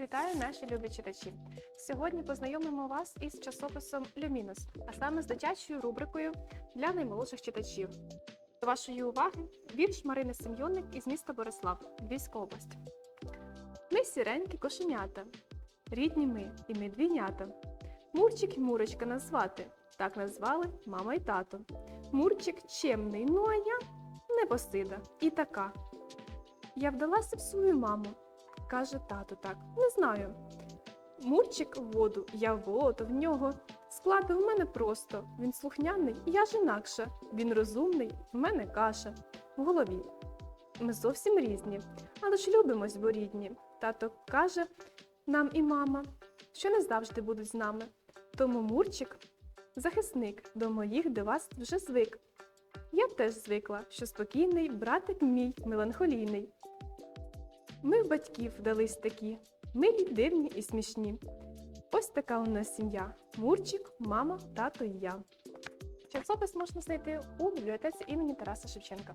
Вітаю, наші любі читачі! Сьогодні познайомимо вас із часописом Люмінус, а саме з дитячою рубрикою для наймолодших читачів. До вашої уваги вірш Марини Семйонник із міста Борислав, Львівська область. Ми сіренькі кошенята, рідні ми і ми двійнята. Мурчик і Мурочка назвати, так назвали мама і тато. Мурчик чемний, ну а я непосида і така. Я вдалася в свою маму, каже тато так. Не знаю. Мурчик в воду, я в воду в нього. Склади в мене просто. Він слухняний, я ж інакше. Він розумний, в мене каша. В голові. Ми зовсім різні, але ж любимось, бо рідні. Тато каже нам і мама, що не завжди будуть з нами. Тому Мурчик захисник до моїх до вас вже звик. Я теж звикла, що спокійний братик мій меланхолійний. Ми в батьків дались такі, милі, дивні і смішні. Ось така у нас сім'я: Мурчик, мама, тато і я. Часопис можна знайти у бібліотеці імені Тараса Шевченка.